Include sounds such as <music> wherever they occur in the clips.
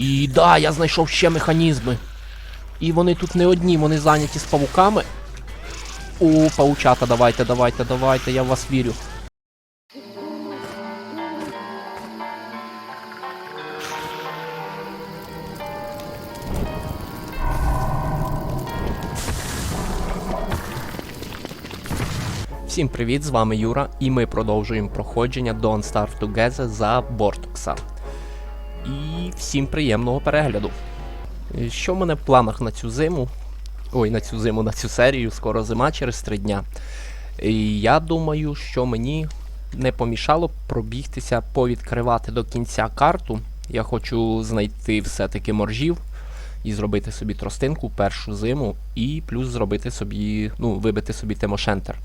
І да, я знайшов ще механізми. І вони тут не одні, вони зайняті з павуками. О, паучата, давайте, давайте, давайте, я в вас вірю. Всім привіт, з вами Юра, і ми продовжуємо проходження Don't Starve Together за Бортокса. Всім приємного перегляду. Е, Що в мене в планах на цю зиму? Ой, на цю зиму, на цю серію, скоро зима через 3 дня. І я думаю, що мені не помішало пробігтися, повідкривати до кінця карту. Я хочу знайти все-таки моржів і зробити собі тростинку першу зиму, і плюс зробити собі, ну, вибити собі Тимошентер.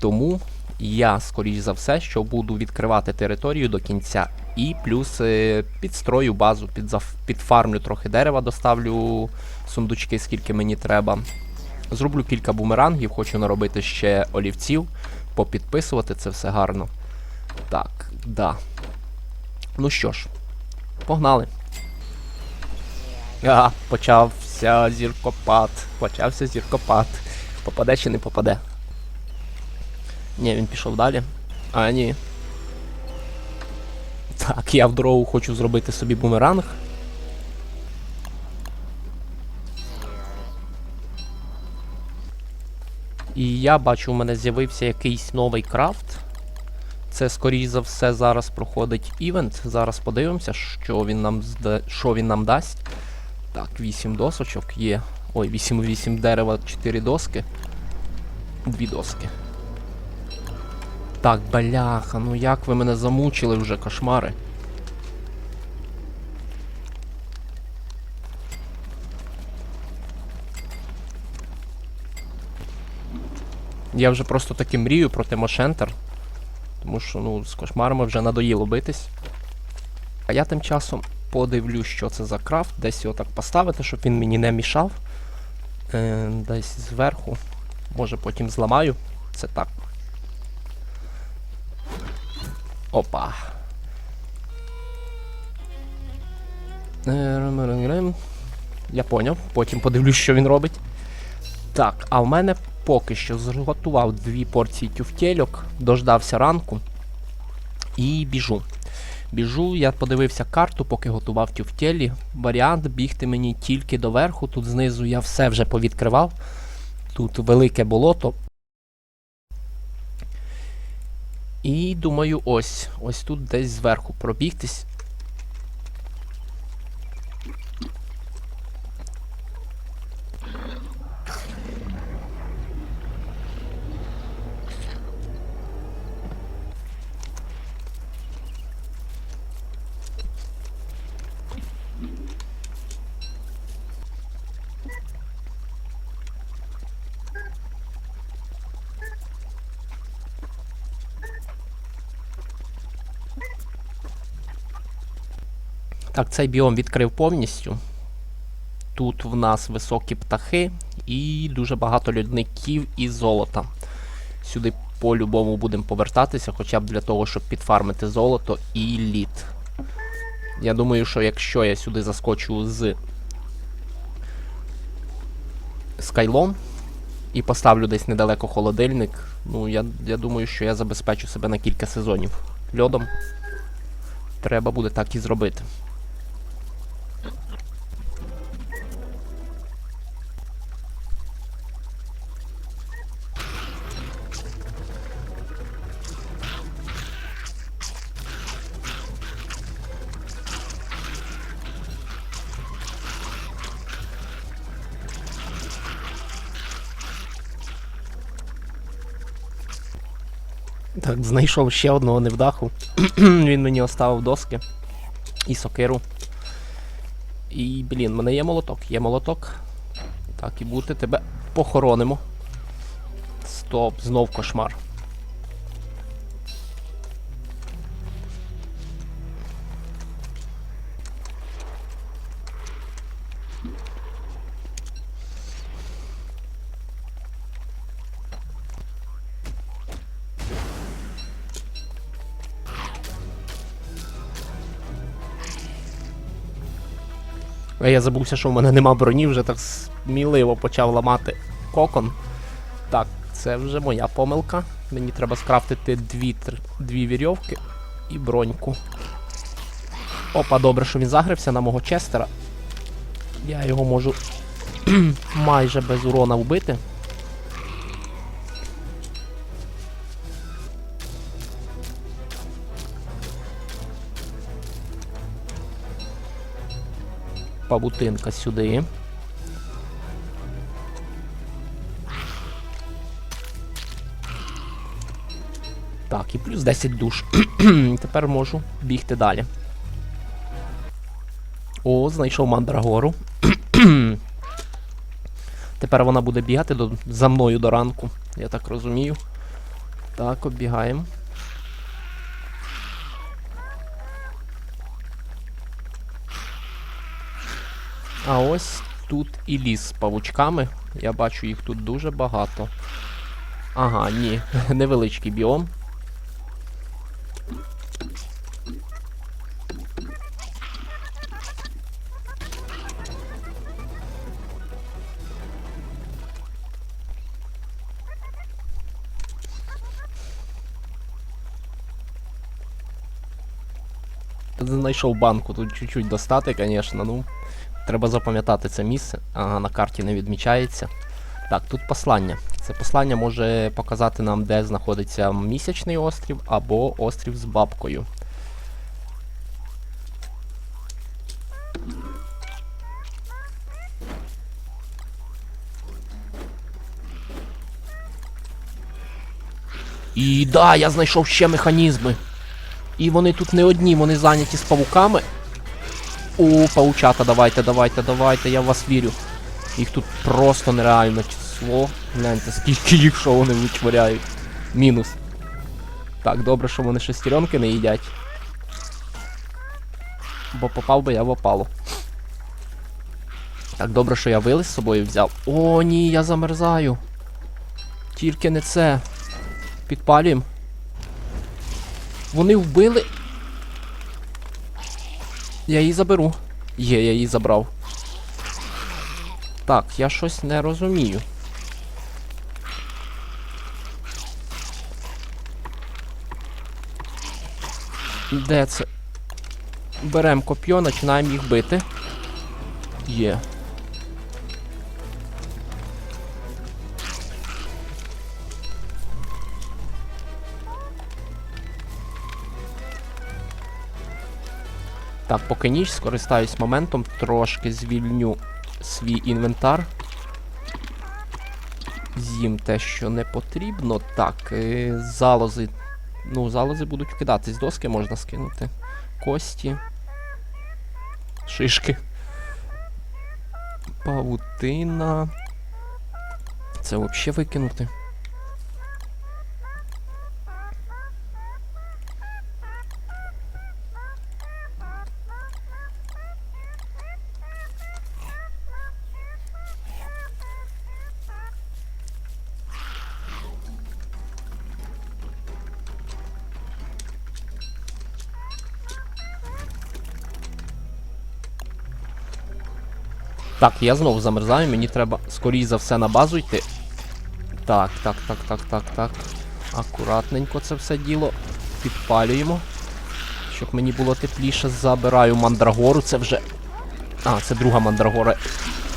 Тому я, скоріш за все, що буду відкривати територію до кінця. І плюс е, підстрою базу, підфармлю трохи дерева, доставлю сундучки, скільки мені треба. Зроблю кілька бумерангів, хочу наробити ще олівців, попідписувати це все гарно. Так, да. Ну що ж, погнали. А, почався зіркопад. Почався зіркопад. Попаде чи не попаде? Ні, він пішов далі. А, ні. Так, я в дорогу хочу зробити собі бумеранг. І я бачу, у мене з'явився якийсь новий крафт. Це, скоріш за все, зараз проходить івент. Зараз подивимося, що він нам, зда... що він нам дасть. Так, 8 досочок є. Ой, 8-8 дерева, 4 доски. Дві доски. Так, бляха, ну як ви мене замучили вже, кошмари. Я вже просто таки мрію про Тимошентер. Тому що, ну, з кошмарами вже надоїло битись. А я тим часом подивлюсь, що це за крафт, десь його так поставити, щоб він мені не мішав. Е, десь зверху. Може потім зламаю. Це так. Опа. Е. Я поняв, потім подивлюсь, що він робить. Так, а в мене поки що зготував дві порції тюфтельок, дождався ранку і біжу. Біжу, я подивився карту, поки готував тюфтелі. Варіант бігти мені тільки до верху. Тут знизу я все вже повідкривав. Тут велике болото. І думаю, ось. Ось тут десь зверху пробігтись. Так, цей біом відкрив повністю. Тут в нас високі птахи і дуже багато льодників і золота. Сюди по-любому будемо повертатися, хоча б для того, щоб підфармити золото і лід. Я думаю, що якщо я сюди заскочу з скайлом і поставлю десь недалеко холодильник, ну я, я думаю, що я забезпечу себе на кілька сезонів льодом. Треба буде так і зробити. Так, знайшов ще одного невдаху. <clears throat> Він мені оставив доски і сокиру. І, блін, в мене є молоток. Є молоток. Так, і бути тебе похоронимо. Стоп, знов кошмар. А я забувся, що в мене нема броні, вже так сміливо почав ламати кокон. Так, це вже моя помилка. Мені треба скрафтити дві, дві вірьовки і броньку. Опа, добре, що він загрився на мого честера. Я його можу <clears throat> майже без урона вбити. Павутинка сюди. Так, і плюс 10 душ. <clears throat> Тепер можу бігти далі. О, знайшов мандрагору. <clears throat> Тепер вона буде бігати до, за мною до ранку, я так розумію. Так, оббігаємо. А ось тут і ліс з павучками. Я бачу їх тут дуже багато. Ага, ні, <laughs> невеличкий біом. Знайшов банку, тут чуть-чуть достати, звісно, ну. Треба запам'ятати це місце. Ага, на карті не відмічається. Так, тут послання. Це послання може показати нам, де знаходиться місячний острів або острів з бабкою. І да, я знайшов ще механізми. І вони тут не одні, вони зайняті з павуками. О, паучата, давайте, давайте, давайте, я в вас вірю. Їх тут просто нереальне число. Гляньте, скільки їх, що вони вичворяють. Мінус. Так, добре, що вони шестеренки не їдять. Бо попав би я в опалу. Так, добре, що я вилез з собою взяв. О, ні, я замерзаю. Тільки не це. Підпалюємо. Вони вбили. Я її заберу. Є, я її забрав. Так, я щось не розумію. Де це? Беремо коп'йо, починаємо їх бити. Є. Так, поки ніч, скористаюсь моментом, трошки звільню свій інвентар. З'їм те, що не потрібно. Так, е, залози. Ну, залози будуть кидатись, доски можна скинути. Кості. Шишки. Павутина. Це взагалі викинути. Так, я знову замерзаю, мені треба скоріш за все на базу йти. Так, так, так, так, так, так. Акуратненько це все діло. Підпалюємо. Щоб мені було тепліше, забираю мандрагору, це вже. А, це друга мандрагора.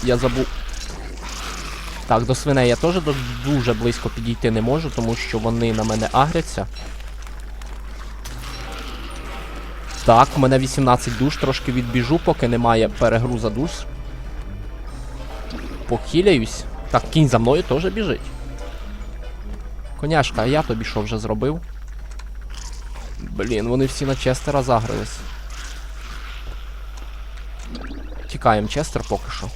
Я забув. Так, до свиней я теж дуже близько підійти не можу, тому що вони на мене агряться. Так, у мене 18 душ, трошки відбіжу, поки немає перегруза душ. Похиляюсь. Так, кінь за мною теж біжить. Коняшка, а я тобі що вже зробив? Блін, вони всі на Честера загрились. Тікаємо Честер поки що.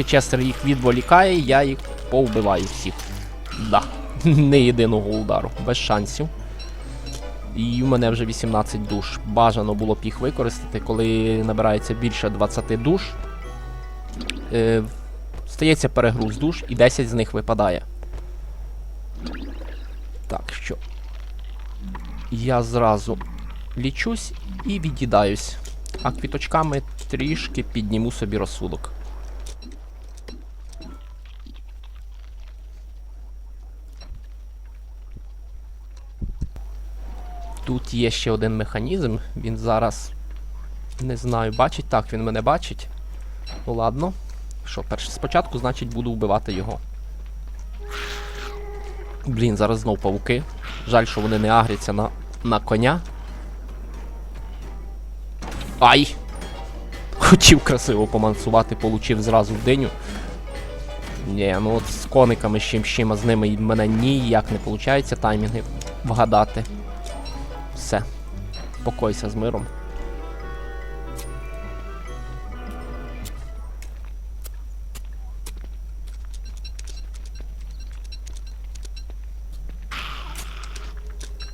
Поки Честер їх відволікає, я їх повбиваю всіх. Да. <laughs> Не єдиного удару, без шансів. І у мене вже 18 душ. Бажано було б їх використати, коли набирається більше 20 душ. Е, стається перегруз душ і 10 з них випадає. Так що. Я зразу лічусь і від'їдаюсь. А квіточками трішки підніму собі розсудок. Тут є ще один механізм. Він зараз. Не знаю, бачить. Так, він мене бачить. Ну ладно. Що, перш спочатку, значить, буду вбивати його. Блін, зараз знов павуки. Жаль, що вони не агряться на, на коня. Ай! Хотів красиво помансувати, получив зразу в диню. Ні, ну от з кониками з чим а з ними мене ніяк не виходить таймінги вгадати. Все. Покойся з миром.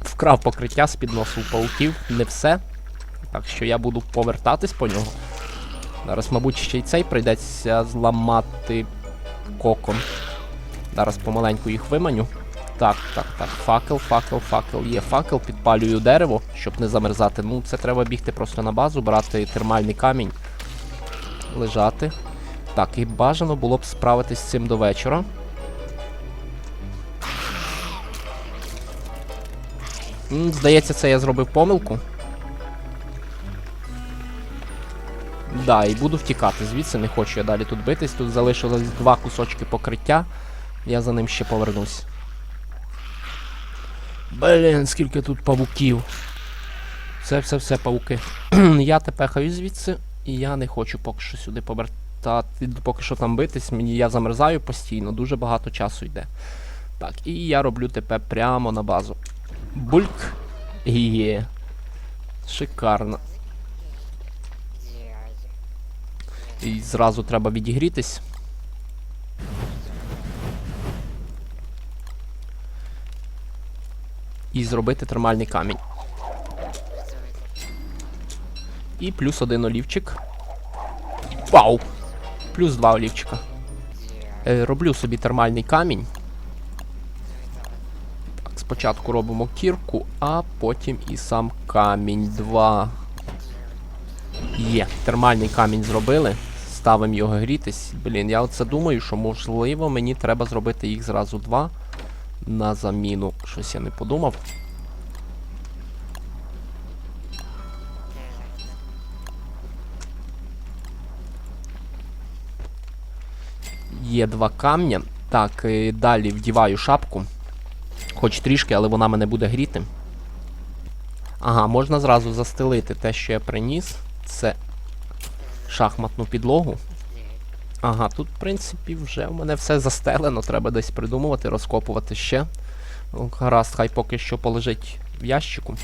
Вкрав покриття з підносу у пауків, не все. Так що я буду повертатись по нього. Зараз, мабуть, ще й цей прийдеться зламати кокон. Зараз помаленьку їх виманю. Так, так, так. Факел, факел, факел. Є факел, підпалюю дерево, щоб не замерзати. Ну, це треба бігти просто на базу, брати термальний камінь. Лежати. Так, і бажано було б справитись з цим до вечора. Здається, це я зробив помилку. Да, і буду втікати звідси, не хочу я далі тут битись. Тут залишилось два кусочки покриття. Я за ним ще повернусь. Блін, скільки тут павуків. Це все все павуки. <clears throat> я тепехаю звідси, і я не хочу поки що сюди повертати, поки що там битись. Мені я замерзаю постійно, дуже багато часу йде. Так, і я роблю ТП прямо на базу. Бульк. Є. Шикарно. І зразу треба відігрітись. І зробити термальний камінь. І плюс один олівчик. Вау! Плюс два олівчика. Е, роблю собі термальний камінь. Так, спочатку робимо кірку, а потім і сам камінь. Два. Є, термальний камінь зробили. Ставимо його грітись. Блін, я оце думаю, що можливо мені треба зробити їх зразу два. На заміну. Щось я не подумав. Є два камня. Так, і далі вдіваю шапку. Хоч трішки, але вона мене буде гріти. Ага, можна зразу застелити те, що я приніс. Це шахматну підлогу. Ага, тут, в принципі, вже в мене все застелено, треба десь придумувати, розкопувати ще. Ну, Гаразд, хай поки що полежить в ящику.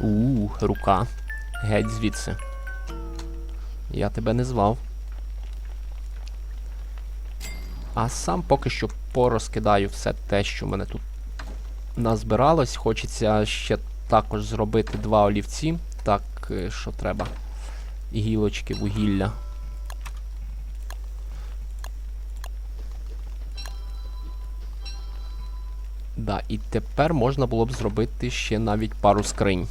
У, рука. Геть звідси. Я тебе не звав. А сам поки що порозкидаю все те, що в мене тут назбиралось. Хочеться ще також зробити два олівці. Так, е, що треба? Гілочки, вугілля. Да, і тепер можна було б зробити ще навіть пару скринь.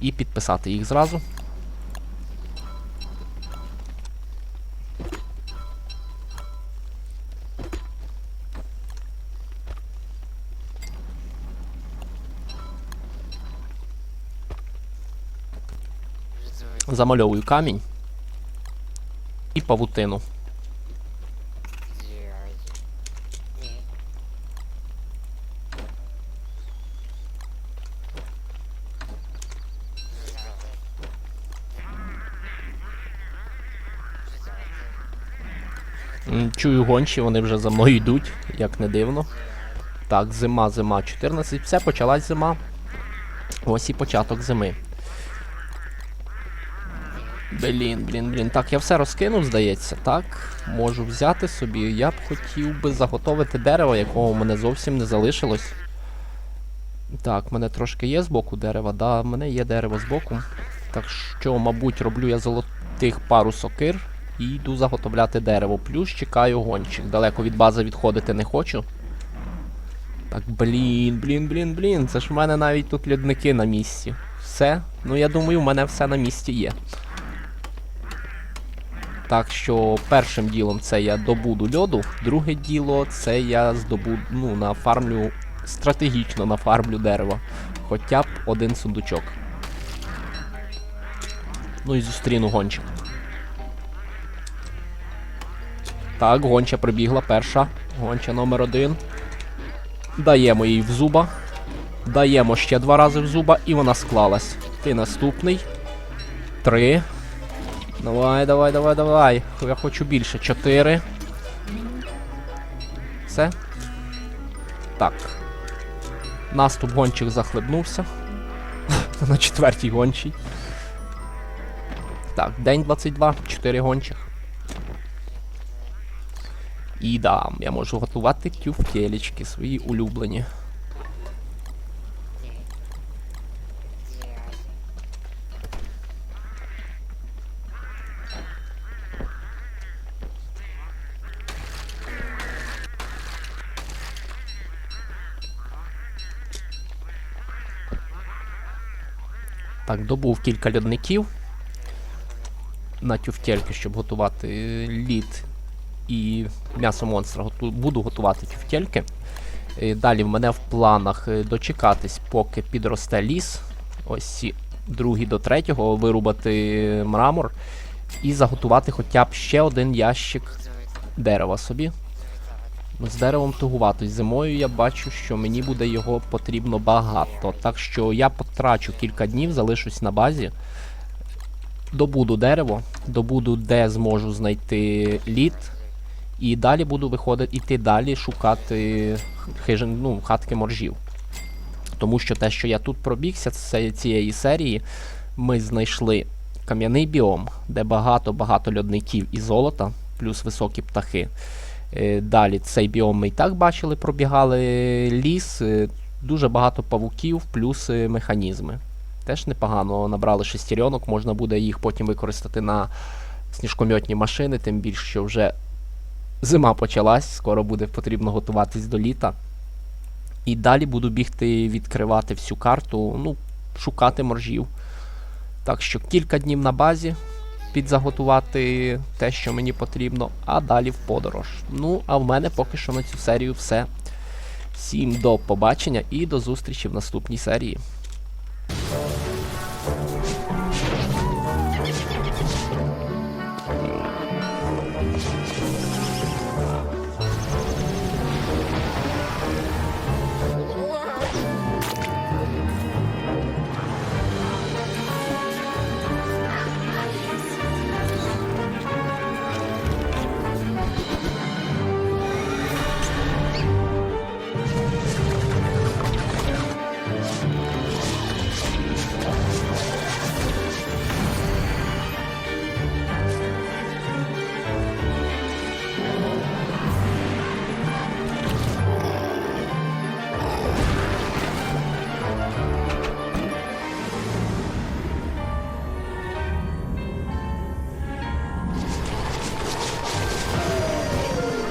І підписати їх зразу. Замальовую камінь і павутину. Чую гончі, вони вже за мною йдуть, як не дивно. Так, зима, зима 14. Все, почалась зима. Ось і початок зими. Блін, блін, блін. Так, я все розкинув, здається, так. Можу взяти собі. Я б хотів би заготовити дерево, якого в мене зовсім не залишилось. Так, в мене трошки є з боку дерева, да, в мене є дерево з боку. Так що, мабуть, роблю я золотих пару сокир і йду заготовляти дерево. Плюс чекаю гонщик. Далеко від бази відходити не хочу. Так, блін, блін, блін, блін. Це ж в мене навіть тут льодники на місці. Все. Ну я думаю, в мене все на місці є. Так що першим ділом це я добуду льоду, друге діло це я здобуду, ну, нафармлю, стратегічно нафармлю дерево. Хоча б один сундучок. Ну і зустріну гонча. Так, гонча прибігла, перша. Гонча номер один. Даємо їй в зуба. Даємо ще два рази в зуба, і вона склалась. Ти наступний. Три. Давай, давай, давай, давай. Я хочу більше. Чотири. Все. Так. Наступ гонщик захлебнувся. <laughs> На четвертій гончій. Так, день 22, 4 гончих. І да, я можу готувати тюфтелечки свої улюблені. Так, добув кілька льодників на тюфтельки, щоб готувати лід і м'ясо монстра. Буду готувати тюфтельки. Е, Далі в мене в планах е, дочекатись, поки підросте ліс. Ось другий до третього, вирубати мрамор і заготувати хоча б ще один ящик дерева собі. З деревом тугувато. Зимою я бачу, що мені буде його потрібно багато. Так що я потрачу кілька днів, залишусь на базі. Добуду дерево, добуду, де зможу знайти лід. І далі буду виходити, іти далі шукати хижин, ну, хатки моржів. Тому що те, що я тут пробігся з цієї серії, ми знайшли кам'яний біом, де багато-багато льодників і золота, плюс високі птахи. Е, Далі цей біом ми і так бачили, пробігали ліс, е, дуже багато павуків, плюс е, механізми. Теж непогано набрали шестеренок, можна буде їх потім використати на сніжкомьотні машини, тим більше, що вже зима почалась, скоро буде потрібно готуватись до літа. І далі буду бігти відкривати всю карту, ну, шукати моржів. Так що кілька днів на базі, підзаготувати те, що мені потрібно, а далі в подорож. Ну, а в мене поки що на цю серію все. Всім до побачення і до зустрічі в наступній серії.